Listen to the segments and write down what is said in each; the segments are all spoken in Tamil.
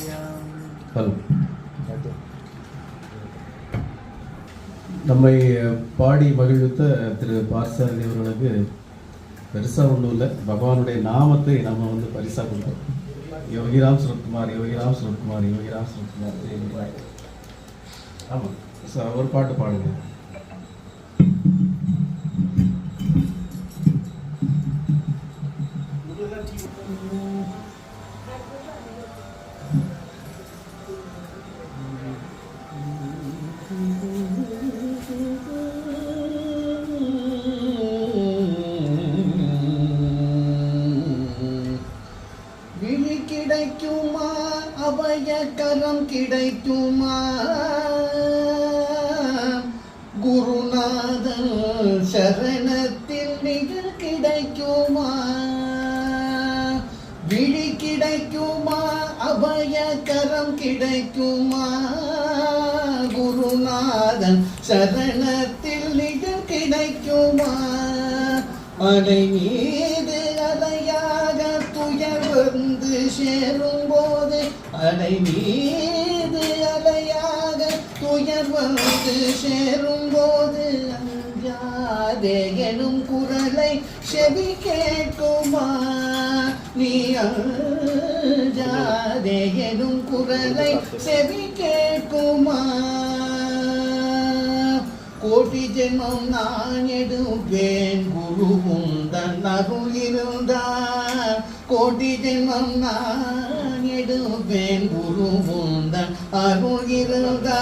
ஹலோ நம்மை பாடி மகிழ்வித்த திரு பார்சாரதி அவர்களுக்கு பெருசாக ஒன்றும் இல்லை. பகவானுடைய நாமத்தை நம்ம வந்து பரிசாக கொடுத்தோம் யோகிராம் சுரத்குமார் யோகிராம் சுரத்குமார் யோகிராம் சுரத்குமார் ஆமாம் சார் ஒரு பாட்டு பாடுங்க. கிடைக்குமா குருநாதன் சரணத்தில் நிகழ் கிடைக்குமா விழி கிடைக்குமா அபய கரம் கிடைக்குமா குருநாதன் சரணத்தில் நிகழ் கிடைக்குமா அலை மீது அலையாக துயர் வந்து சேரும் போது அலை மீது வந்து சேரும் போது அஞ்சாதே எனும் குரலை செவி கேட்குமா? நீ அஞ்சாதே எனும் குரலை செவி கேட்குமா? கோட்டி ஜென்மம் நான் எடுப்பேன் குருவும் தன் அருள் இருந்தார். கோட்டி ஜென்மம் நான் எடுப்பேன் குரு அருள் இருந்தா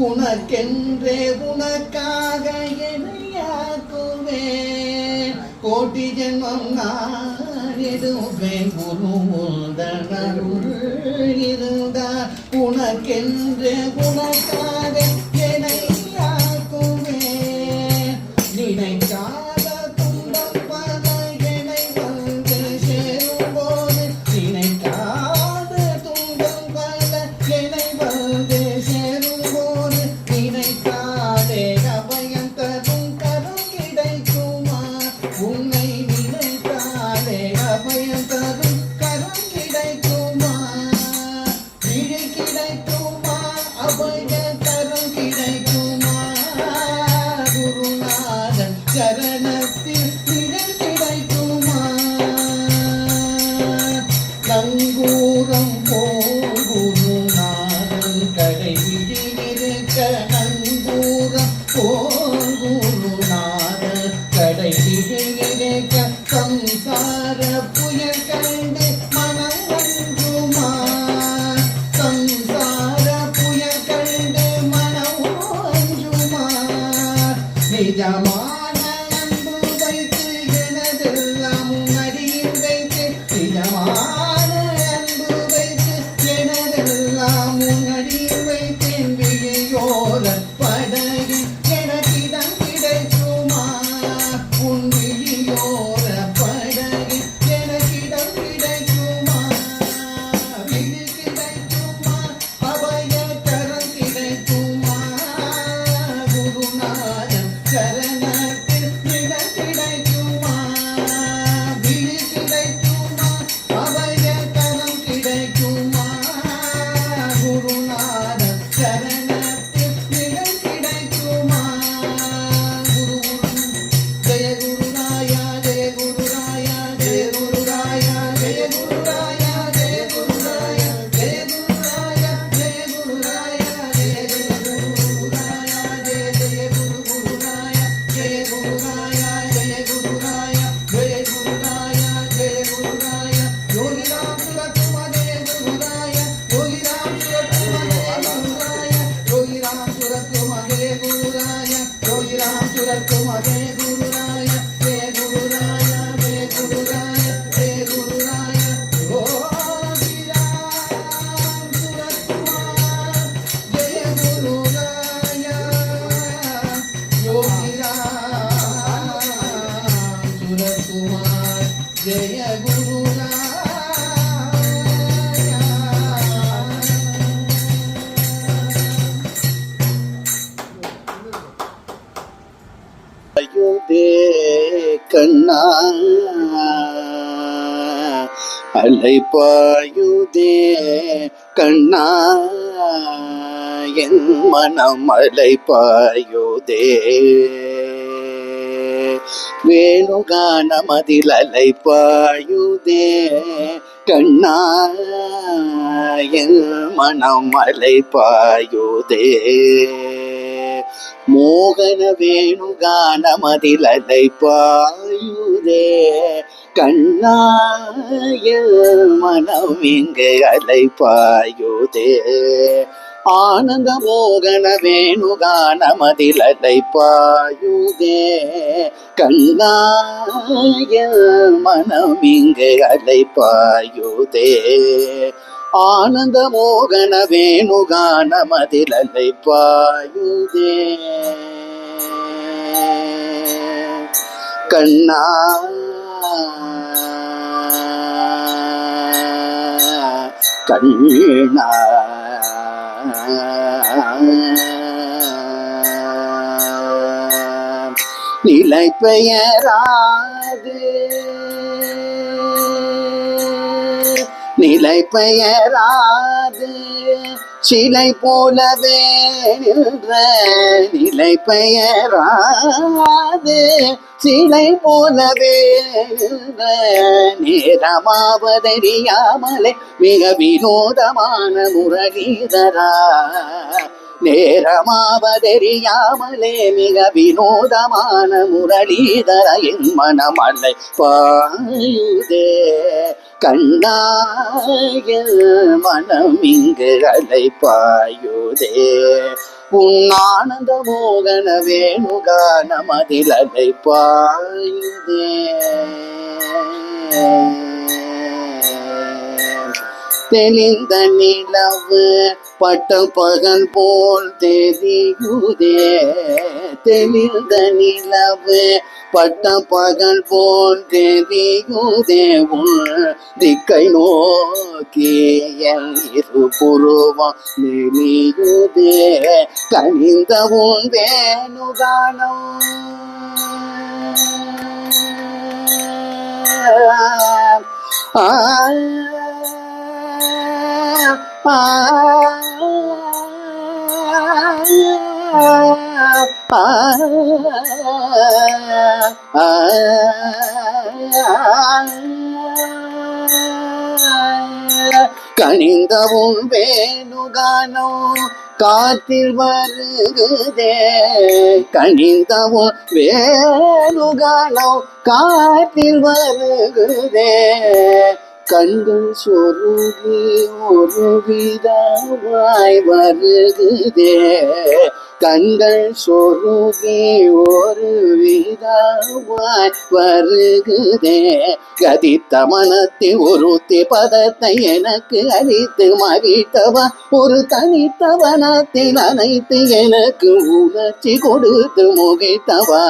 உனக்கென்றே உனக்காக என்னையாக்குவேன் கோட்டி ஜென்மம் நான் எடுப்பேன் குரு அருள் இருந்தா உனக்கென்றே உனக்காக புயல் கண்டு கண்ணா. அலைப்பாயுதே கண்ணா. என் மனம் அலைப்பாயுதே வேணுகானமதிலலை பாயுதே கண்ணாயில் மனம் அலை பாயுதே மோகன வேணுகானமதிலலை பாயுதே கண்ணாயில் மனம் இங்கு அலை பாயுதே ஆனந்த மோகன வேணுகானமதில் அலை பாயுதே. கண்ணாய மனம் இங்கு அலை பாயுதே. ஆனந்த மோகன வேணுகானமதில் அலை பாயுதே. கண்ணா கண்ணா நிலை பெயராது. நிலை பெயராது சிலை போலவே நிலை பெயராது. சிலை போலவே நேரமாவதறியாமலே மிக வினோதமான முரளிதரா. நேரமாவதெறியாமலே மிக வினோதமான முரளிதர என் மனமல்லை பாயுதே. கண்ணாய மனம் இங்கு அலை பாயுதே. உன் ஆனந்த மோகன வேணுகான மதில் அலை பாயுதே. தெளிந்த நிலவு பட்ட பகல் போல் தெரியுதே. தெளிந்த நிலவு பட்ட பகல் போல் தெரியுதே. உள் திக்கை நோக்கி என் இரு புருவம் நெறியுதே கனிந்த உன் வேணுகானம் ஆ. கனிந்தவும் வேணுகானோ காத்தில் வருகுதே. கனிந்தவும் வேணுகானோ காத்தில் வருகுதே. கண்கள் சொருகி ஒரு விதமாய் வருகுதே. கண்கள் சொருகி ஒரு விதமாய் வருகுதே. கதித்த மனத்தை ஒருத்தி பதத்தை எனக்கு அழித்து மகிழ்த்தவா? ஒரு தனித்தவனத்தில் அனைத்து எனக்கு உணர்ச்சி கொடுத்து முகித்தவா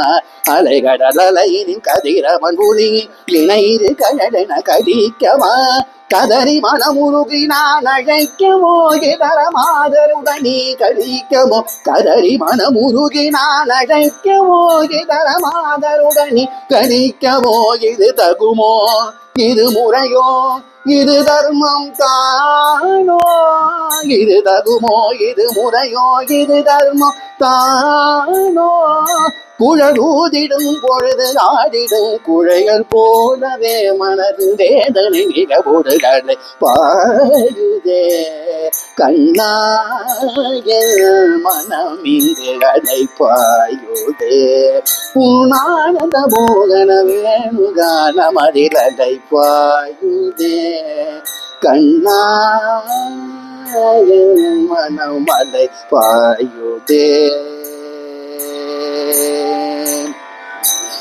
அலைகடல் அலையினின் கதிரவன் ஒளி இணையிறு கடலென கடிக்கவா? கதறி மனமுருகி நான் அழைக்கவோ இதர மாதருடனே கழிக்கவோ கதறி மனமுருகி நான் அழைக்கவோ இதர மாதருடனே கழிக்கவோ இது தகுமோ? இது முறையோ? இது தர்மம் தானோ? இது தகுமோ? இது முறையோ? இது தர்மம் தானோ? குழலூதிடும் பொழுது ஆடிடும் குழைகள் போலவே மனது வேதனை மிக பொருளை பாடுதே. கண்ணாய மனம் இங்கு அலை பாயுதே உன்னானந்த மோகன வேணுகான மதில் அலை கண்ணா மனமலை பாயுதே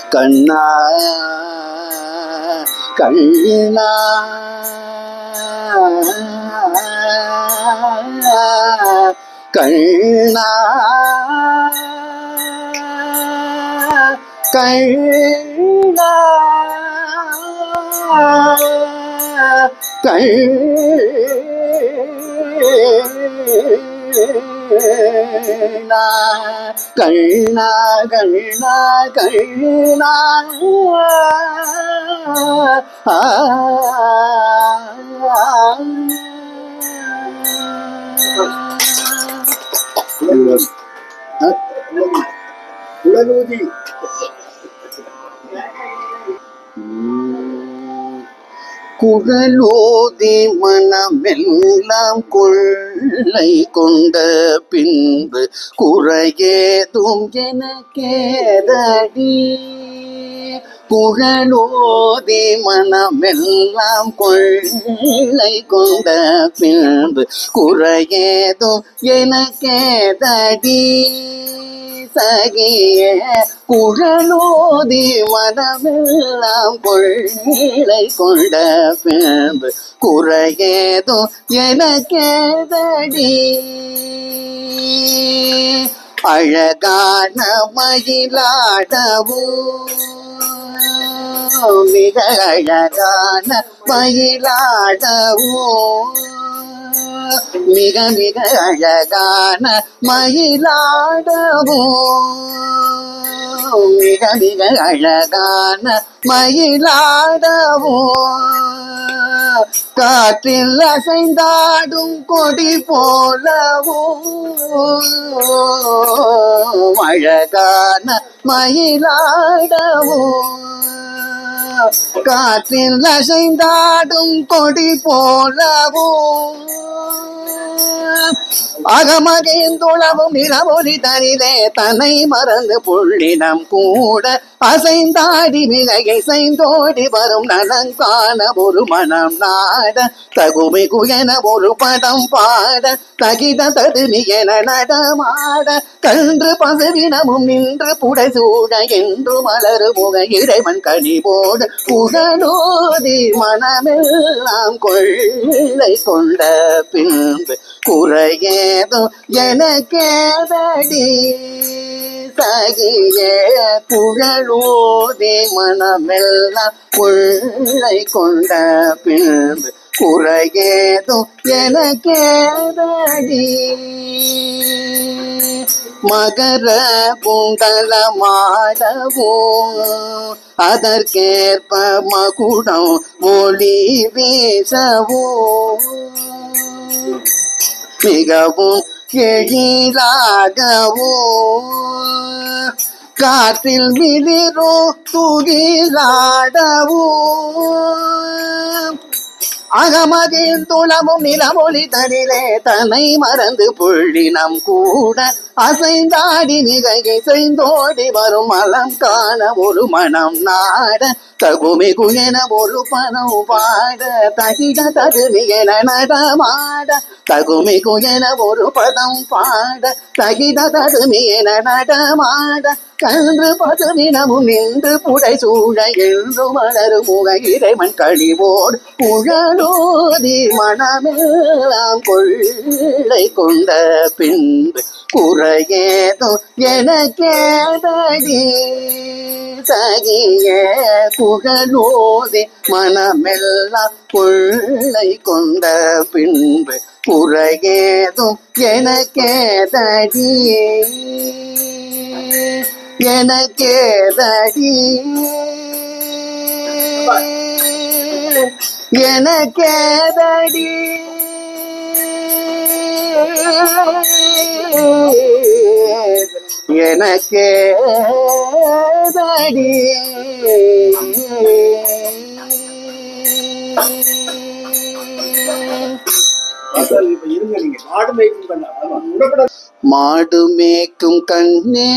கண்ணா கண்ணா. கண்ணா. கண்ணா. கண்ணா. கண்ணா கண்ணா கண்ணா ஆ உலகூதி குழலோதி மனமெல்லாம் கொள்ளை கொண்ட பின்பு குறையேதும் எனக்கேதடி குழலோதி மனமெல்லாம் கொள்ளை கொண்ட பின்பு குறையேதும் எனக்கேதடி சகிய குழலோதி மனமெல்லாம் கொள்ளை கொண்ட பின்பு குறையேதும் எனக்கேதடி. அழகான மயிலாடவோ மிக அழகான மயிலாடவோ. மிக மிக அழகான மயிலாடவோ. மிக மிக அழகான மயிலாடவோ. காற்றில் அசைந்தாடும் கொடி போலவோ. அழகான மயிலாடவோ. காற்றில் அசைந்தாடும் கொடி போலவோ. அகமகிந்துளவும் நிலவொலி தனிலே தன்னை மறந்து புள்ளினம் கூட அசைந்தாடி மிகையை செய்தோடி வரும் நலங்கான ஒரு மனம் நாட தகுமி குயன ஒரு பதம் பாட தகித தடுமி என நடமாட கன்று பசுவினமும் நின்று புடைசூட என்று மலரு முக இறைவன் கனிவோடு புகழோதி மனமெல்லாம் கொள்ளை கொண்ட பின்பு குறையேதோ எனக்கேதடி சகிய குழலோதி மனமெல்லாம் உள்ளை கொண்ட பின்பு குறையேதோ எனக்கேதடி மகர குண்டலமாடவோ அதற்கேற்ப மகுடம் ஒளி வீசவும். மிகவும் எழிலாகவோ? காற்றில் மிளிரோ துகிலாடவோ அகமதின் துளமும் நிலமொழி தனிலே தன்னை மறந்து புள்ளினம் கூட. அசைந்தாடி மிகை செய்தோடி வரும் மலம் காண ஒரு மனம் நாட. தகுமை குயன ஒரு பணம் பாட தகிட தகுமி என நடமாட. தகுமை குயன ஒரு பதம் பாட தகிட தகுமி என நடமாட. கன்று பசுவினமும் நின்று புடை சூழ என்று மலரும் முக இறைவன் கழிவோடு உழலோதி மனமெல்லாம் கொள்ளை கொண்ட பின்பு குறையேதோ எனக்கேதடி. சகிய புகழோதி மனமெல்லாம் கொள்ளை கொண்ட பின்பு குறையேதும் எனக்கேதடி. எனக்கேதடி. எனக்கேதடி. எனக்கேதடி. இப்ப இருங்க நீங்க. மாடு மேய்க்கும் பண்ண உடப்பட மாடு மேய்க்கும் கண்ணே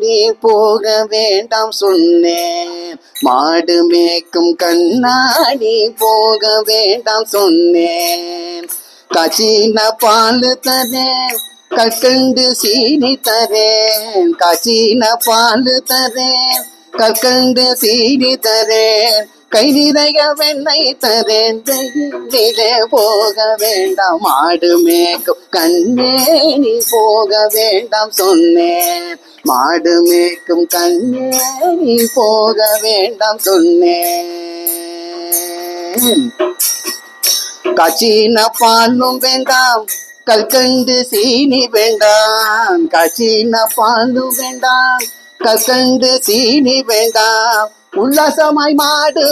நீ போக வேண்டாம் சொன்னேன் மாடு மேய்க்கும் கண்ணாடி போக வேண்டாம் சொன்னேன் கசின பால் தரேன் கற்கண்டு சீனி தரேன். கசின பால் தரேன் கற்கண்டு சீனி தரேன். கை நிறைய வெண்ணெய் தரேன் வெயிலே போக வேண்டாம். மாடு மேய்க்கும் கண்ணே நீ போக வேண்டாம் சொன்னேன் மாடு மேய்க்கும் கண்ணே நீ போக வேண்டாம் சொன்னேன் கச்சின பாலும் வேண்டாம் கல்கண்டு சீனி வேண்டாம். கச்சின பாலும் வேண்டாம் கல்கண்டு சீனி வேண்டாம். உல்லாசமாய் மாடு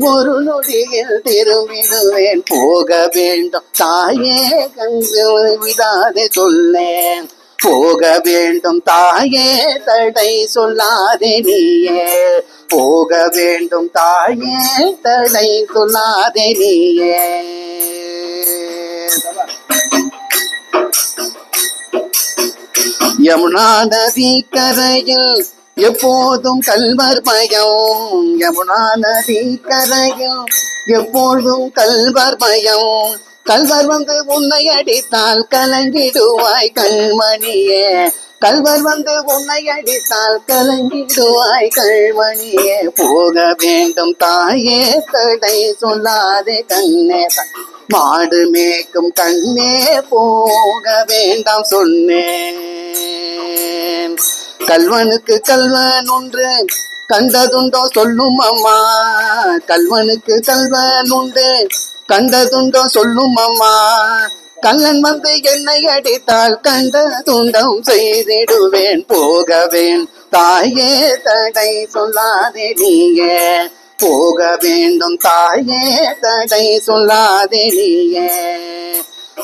ஒரு நொடியில் திரும்பிடுவேன். போக வேண்டும் தாயே கங்கு விடாதே சொல்லேன். போக வேண்டும் தாயே தடை சொல்லாதே நீயே. போக வேண்டும் தாயே தடை சொல்லாதே நீயே. யமுனா நதி கரையில் எப்போதும் கல்வர் பயம் யமுனா நதி கரையும். எப்போதும் கல்வர் பயம் கல்வர் வந்து உன்னை அடித்தால் கலங்கிடுவாய் கண்மணியே. கல்வர் வந்து உன்னை அடித்தால் கலங்கிடுவாய் கண்மணியே. போக வேண்டும் தாயே தடை சொல்லாதே கண்ணே. மாடு மேய்க்கும் கண்ணே போக வேண்டாம் சொன்னேன். கல்வனுக்கு கல்வன் ஒன்று கண்டதுண்டோ சொல்லும் அம்மா. கல்வனுக்கு கல்வன் உண்டு. கண்டதுண்டோ சொல்லும் அம்மா. கல்லன் வந்து என்னை அடித்தால் கண்ட துண்டம் செய்திடுவேன். போகவேன். தாயே தடை சொல்லாதே நீயே. போக வேண்டும் தாயே தடை சொல்லாதே நீயே.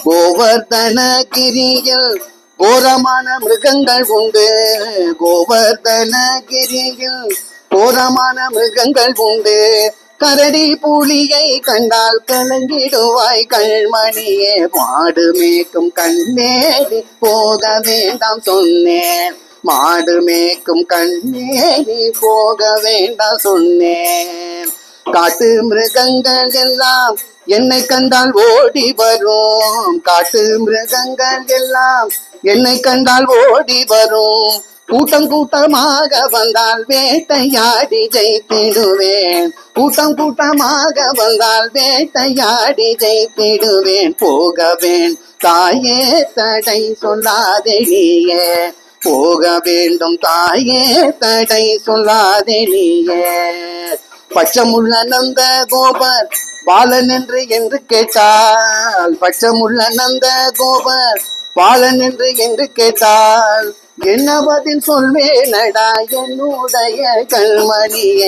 கோவர்தனகிரியில் கோரமான மிருகங்கள் உண்டு. கோவர்தனகிரியில் கோரமான மிருகங்கள் உண்டு. கரடி புலியை கண்டால் கலங்கிடுவாய் கண்மணியே. மாடு மேய்க்கும் கண்ணேடி போக வேண்டாம் சொன்னேன். மாடு மேய்க்கும் கண்ணேடி போக வேண்டாம் சொன்னேன். காட்டு மிருகங்கள் எல்லாம் என்னை கண்டால் ஓடி வரும். காட்டு மிருகங்கள் எல்லாம் என்னை கண்டால் ஓடி வரும். கூட்டம் கூட்டமாக வந்தால் வேட்டையாடி ஜெயித்திடுவேன். கூட்டம் கூட்டமாக வந்தால் வேட்டையாடி ஜெயித்திடுவேன். போகவேன் தாயே தடை சொல்லாதெளியே போக வேண்டும் தாயே தடை சொல்லாதெளியே பச்சமுள்ள நந்த கோபர் பாலன் என்று என்று கேட்டாள் பச்சமுள்ள நந்த கோபர் பாலன் என்று என்று கேட்டாள் என்ன பதில் சொல்வேனடா என்னுடைய கண்மணிய?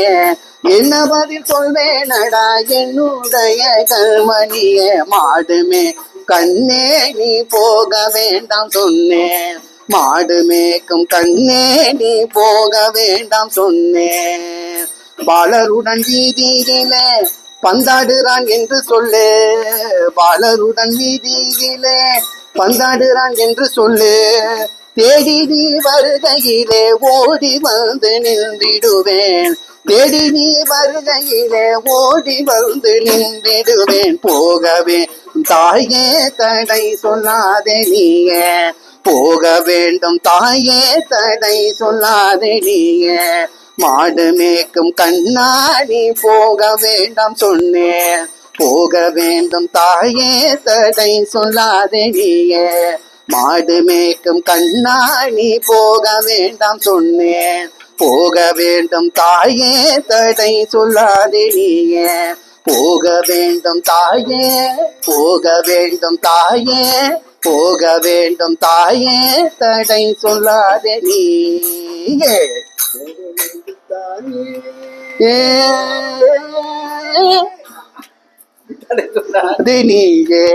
என்ன பதில் சொல்வேனடா என்னுடைய கண்மணிய? மாடுமே கண்ணே நீ போக வேண்டாம் சொன்னேன் மாடு மேய்க்கும் கண்ணே நீ போக வேண்டாம் சொன்னேன் பாலருடன் வீதியிலே பந்தாடுறான் என்று சொல்லு. பாலருடன் வீதியிலே பந்தாடுறான் என்று சொல்லு. தேடி நீ வருகையிலே ஓடி வந்து நின்றிடுவேன். தேடி நீ வருகையிலே ஓடி வந்து நின்றிடுவேன். போகவே தாயே தடை சொல்லாதே நீங்க போக வேண்டும் தாயே தடை சொல்லாதே நீயே. மாடு மேய்க்கும் கண்ணாடி போக வேண்டாம் சொன்னேன் போக வேண்டும் தாயே தடை சொல்லாதே நீயே. மாடு மேய்க்கும் கண்ணாடி போக வேண்டாம் சொன்னேன் போக வேண்டும் தாயே தடை சொல்லாதே நீயே. போக வேண்டும் தாயே போக வேண்டும் தாயே போக வேண்டும் தாயே தடை சொல்லாதே நீயே ஏ. தடை சொல்லாதே. அது நீயே